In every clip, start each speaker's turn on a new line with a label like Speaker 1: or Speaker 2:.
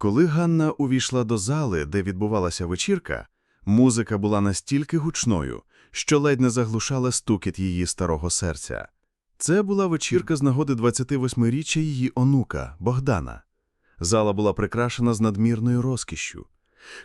Speaker 1: Коли Ганна увійшла до зали, де відбувалася вечірка, музика була настільки гучною, що ледь не заглушала стукіт її старого серця. Це була вечірка з нагоди 28-річчя її онука Богдана. Зала була прикрашена з надмірною розкішшю.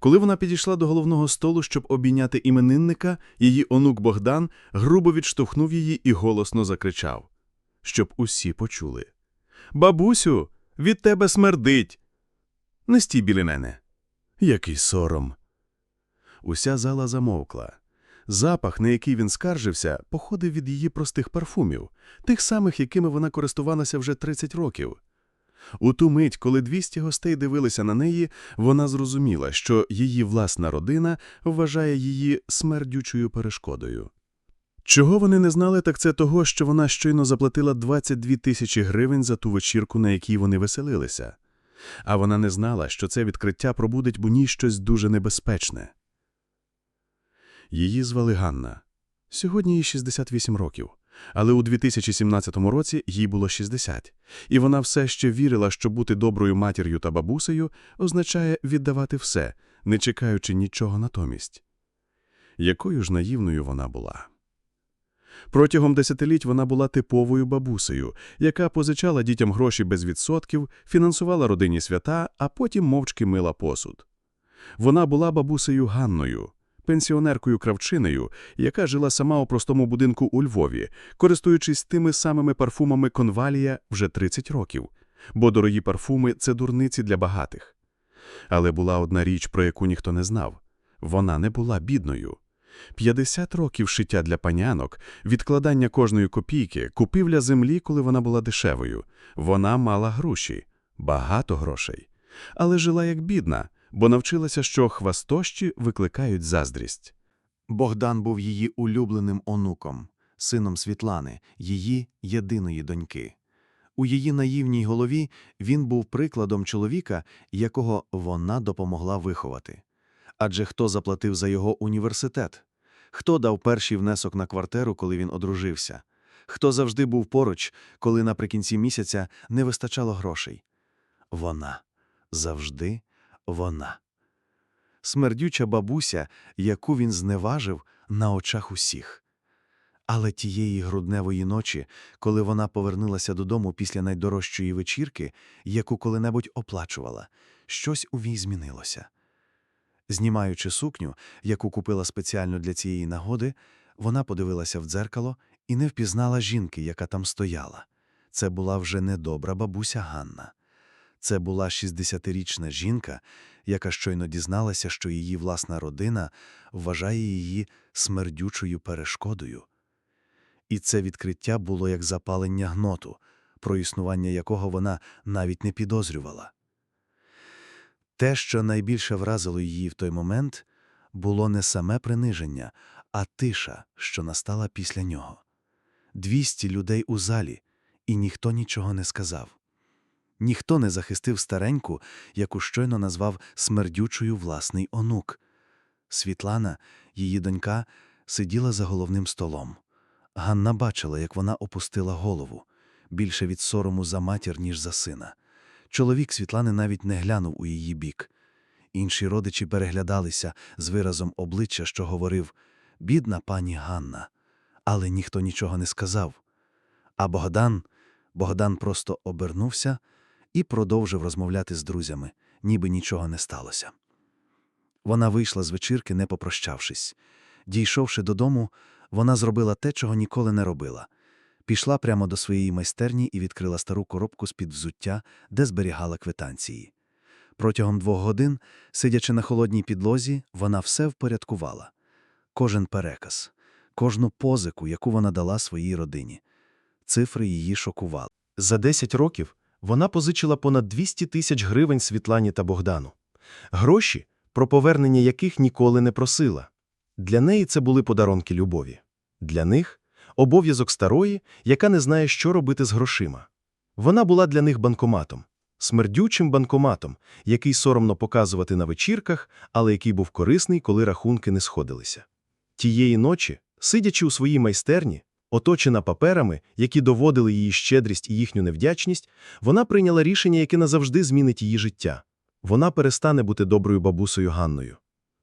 Speaker 1: Коли вона підійшла до головного столу, щоб обійняти іменинника, її онук Богдан грубо відштовхнув її і голосно закричав, щоб усі почули. Бабусю, від тебе смердить. Не стій біля мене. Який сором. Уся зала замовкла. Запах, на який він скаржився, походив від її простих парфумів, тих самих, якими вона користувалася вже 30 років. У ту мить, коли 200 гостей дивилися на неї, вона зрозуміла, що її власна родина вважає її смердючою перешкодою. Чого вони не знали, так це того, що вона щойно заплатила 22 тисячі гривень за ту вечірку, на якій вони веселилися. А вона не знала, що це відкриття пробудить в ній щось дуже небезпечне. Її звали Ганна. Сьогодні їй 68 років. Але у 2017 році їй було 60, і вона все ще вірила, що бути доброю матір'ю та бабусею означає віддавати все, не чекаючи нічого натомість. Якою ж наївною вона була. Протягом десятиліть вона була типовою бабусею, яка позичала дітям гроші без відсотків, фінансувала родинні свята, а потім мовчки мила посуд. Вона була бабусею Ганною, пенсіонеркою-кравчиною, яка жила сама у простому будинку у Львові, користуючись тими самими парфумами конвалія вже 30 років, бо дорогі парфуми – це дурниці для багатих. Але була одна річ, про яку ніхто не знав. Вона не була бідною. 50 років шиття для панянок, відкладання кожної копійки, купівля землі, коли вона була дешевою. Вона мала гроші, багато грошей. Але жила як бідна, бо навчилася, що хвастощі викликають заздрість.
Speaker 2: Богдан був її улюбленим онуком, сином Світлани, її єдиної доньки. У її наївній голові він був прикладом чоловіка, якого вона допомогла виховати. Адже хто заплатив за його університет? Хто дав перший внесок на квартиру, коли він одружився? Хто завжди був поруч, коли наприкінці місяця не вистачало грошей? Вона. Завжди вона. Смердюча бабуся, яку він зневажив на очах усіх. Але тієї грудневої ночі, коли вона повернулася додому після найдорожчої вечірки, яку коли-небудь оплачувала, щось у ній змінилося. Знімаючи сукню, яку купила спеціально для цієї нагоди, вона подивилася в дзеркало і не впізнала жінки, яка там стояла. Це була вже недобра бабуся Ганна. Це була 60-річна жінка, яка щойно дізналася, що її власна родина вважає її смердючою перешкодою. І це відкриття було як запалення гноту, про існування якого вона навіть не підозрювала. Те, що найбільше вразило її в той момент, було не саме приниження, а тиша, що настала після нього. Двісті людей у залі, і ніхто нічого не сказав. Ніхто не захистив стареньку, яку щойно назвав смердючою власний онук. Світлана, її донька, сиділа за головним столом. Ганна бачила, як вона опустила голову, більше від сорому за матір, ніж за сина. Чоловік Світлани навіть не глянув у її бік. Інші родичі переглядалися з виразом обличчя, що говорив бідна пані Ганна. Але ніхто нічого не сказав. А Богдан, Богдан просто обернувся і продовжив розмовляти з друзями, ніби нічого не сталося. Вона вийшла з вечірки, не попрощавшись. Дійшовши додому, вона зробила те, чого ніколи не робила. Пішла прямо до своєї майстерні і відкрила стару коробку з-під взуття, де зберігала квитанції. Протягом двох годин, сидячи на холодній підлозі, вона все впорядкувала. Кожен переказ, кожну позику, яку вона дала своїй родині. Цифри її шокували.
Speaker 3: За 10 років вона позичила понад 200 тисяч гривень Світлані та Богдану. Гроші, про повернення яких ніколи не просила. Для неї це були подарунки любові. Для них – обов'язок старої, яка не знає, що робити з грошима. Вона була для них банкоматом. Смердючим банкоматом, який соромно показувати на вечірках, але який був корисний, коли рахунки не сходилися. Тієї ночі, сидячи у своїй майстерні, оточена паперами, які доводили її щедрість і їхню невдячність, вона прийняла рішення, яке назавжди змінить її життя. вона перестане бути доброю бабусею Ганною.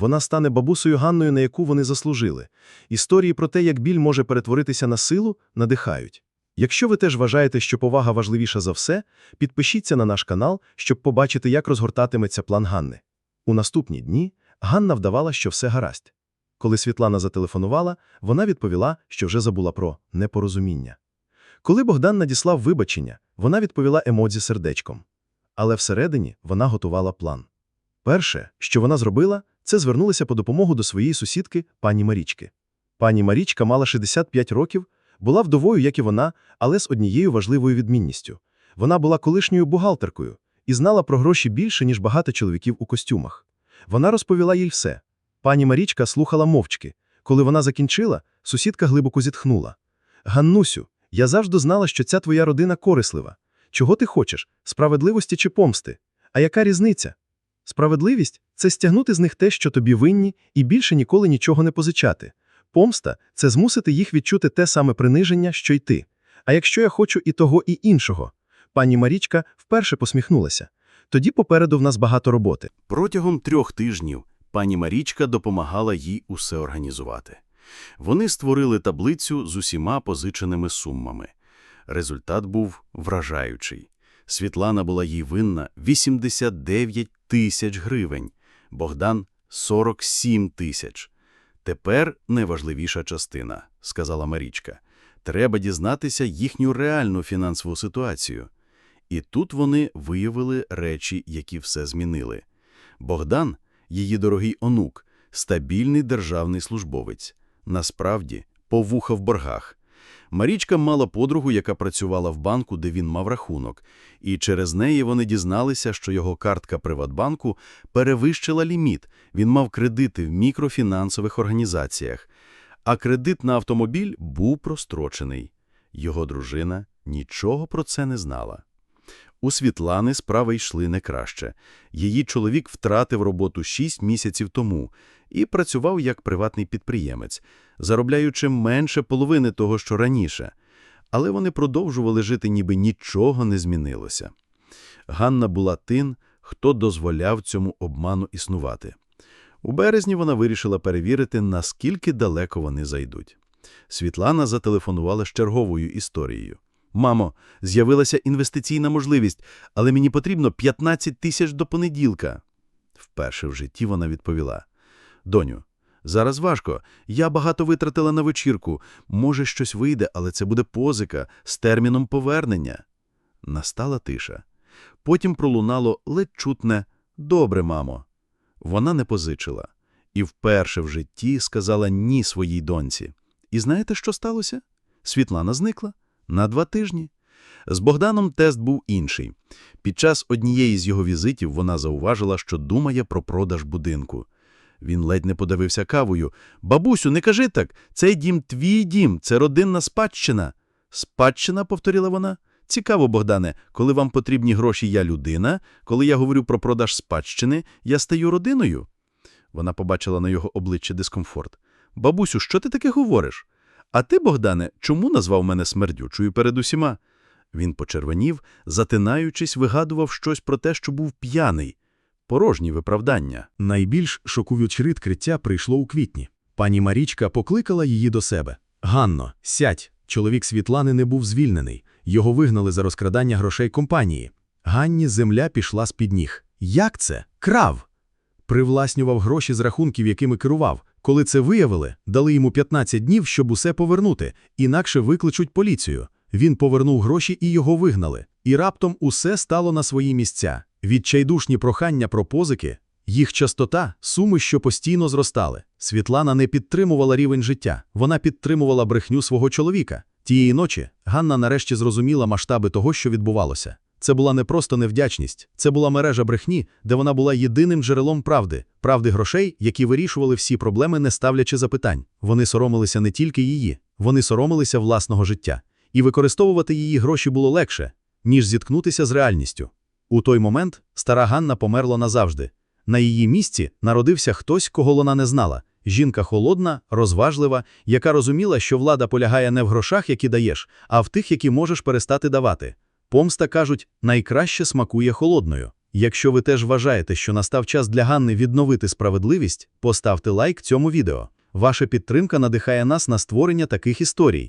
Speaker 3: Вона стане бабусею Ганною, на яку вони заслужили. Історії про те, як біль може перетворитися на силу, надихають. Якщо ви теж вважаєте, що повага важливіша за все, підпишіться на наш канал, щоб побачити, як розгортатиметься план Ганни. У наступні дні Ганна вдавала, що все гаразд. Коли Світлана зателефонувала, вона відповіла, що вже забула про непорозуміння. Коли Богдан надіслав вибачення, вона відповіла емодзі сердечком. Але всередині вона готувала план. Перше, що вона зробила, це звернулася по допомогу до своєї сусідки, пані Марічки. Пані Марічка мала 65 років, була вдовою, як і вона, але з однією важливою відмінністю. Вона була колишньою бухгалтеркою і знала про гроші більше, ніж багато чоловіків у костюмах. Вона розповіла їй все. Пані Марічка слухала мовчки. Коли вона закінчила, сусідка глибоко зітхнула. Ганнусю, я завжди знала, що ця твоя родина корислива. Чого ти хочеш? Справедливості чи помсти? А яка різниця? Справедливість це стягнути з них те, що тобі винні, і більше ніколи нічого не позичати. Помста це змусити їх відчути те саме приниження, що й ти. А якщо я хочу і того, і іншого. Пані Марічка вперше посміхнулася. Тоді попереду в нас багато роботи.
Speaker 1: Протягом трьох тижнів пані Марічка допомагала їй усе організувати. Вони створили таблицю з усіма позиченими сумами. Результат був вражаючий. Світлана була їй винна 89 тисяч гривень, Богдан – 47 тисяч. Тепер найважливіша частина, сказала Марічка. Треба дізнатися їхню реальну фінансову ситуацію. І тут вони виявили речі, які все змінили. Богдан, її дорогий онук, стабільний державний службовець. Насправді, повуха в боргах. Марічка мала подругу, яка працювала в банку, де він мав рахунок, і через неї вони дізналися, що його картка Приватбанку перевищила ліміт, він мав кредити в мікрофінансових організаціях, а кредит на автомобіль був прострочений. Його дружина нічого про це не знала. У Світлани справи йшли не краще. Її чоловік втратив роботу 6 місяців тому і працював як приватний підприємець, заробляючи менше половини того, що раніше. Але вони продовжували жити, ніби нічого не змінилося. Ганна була тим, хто дозволяв цьому обману існувати. У березні вона вирішила перевірити, наскільки далеко вони зайдуть. Світлана зателефонувала з черговою історією. «Мамо, з'явилася інвестиційна можливість, але мені потрібно 15 тисяч до понеділка». Вперше в житті вона відповіла. «Доню, зараз важко. Я багато витратила на вечірку. Може, щось вийде, але це буде позика з терміном повернення». Настала тиша. Потім пролунало ледь чутне «Добре, мамо». Вона не позичила. І вперше в житті сказала «ні» своїй доньці. І знаєте, що сталося? Світлана зникла. На два тижні. З Богданом тест був інший. Під час однієї з його візитів вона зауважила, що думає про продаж будинку. Він ледь не подавився кавою. «Бабусю, не кажи так! Цей дім твій дім, це родинна спадщина». «Спадщина?» – повторила вона. «Цікаво, Богдане, коли вам потрібні гроші, я людина. Коли я говорю про продаж спадщини, я стаю родиною?» Вона побачила на його обличчі дискомфорт. «Бабусю, що ти таке говориш?» «А ти, Богдане, чому назвав мене смердючою перед усіма?» Він почервонів, затинаючись, вигадував щось про те, що був п'яний. Порожні виправдання.
Speaker 3: Найбільш шокуюче відкриття прийшло у квітні. Пані Марічка покликала її до себе. «Ганно, сядь!» Чоловік Світлани не був звільнений. Його вигнали за розкрадання грошей компанії. Ганні земля пішла з-під ніг. Як це? Крав! Привласнював гроші з рахунків, якими керував. Коли це виявили, дали йому 15 днів, щоб усе повернути, інакше викличуть поліцію. Він повернув гроші і його вигнали. І раптом усе стало на свої місця. Відчайдушні прохання про позики, їх частота, суми, що постійно зростали. Світлана не підтримувала рівень життя, вона підтримувала брехню свого чоловіка. Тієї ночі Ганна нарешті зрозуміла масштаби того, що відбувалося. Це була не просто невдячність, це була мережа брехні, де вона була єдиним джерелом правди, правди грошей, які вирішували всі проблеми, не ставлячи запитань. Вони соромилися не тільки її, вони соромилися власного життя. І використовувати її гроші було легше, ніж зіткнутися з реальністю. У той момент стара Ганна померла назавжди. На її місці народився хтось, кого вона не знала. Жінка холодна, розважлива, яка розуміла, що влада полягає не в грошах, які даєш, а в тих, які можеш перестати давати. Помста, кажуть, найкраще смакує холодною.
Speaker 1: Якщо ви теж вважаєте, що настав час для Ганни відновити справедливість, поставте лайк цьому відео. Ваша підтримка надихає нас на створення таких історій.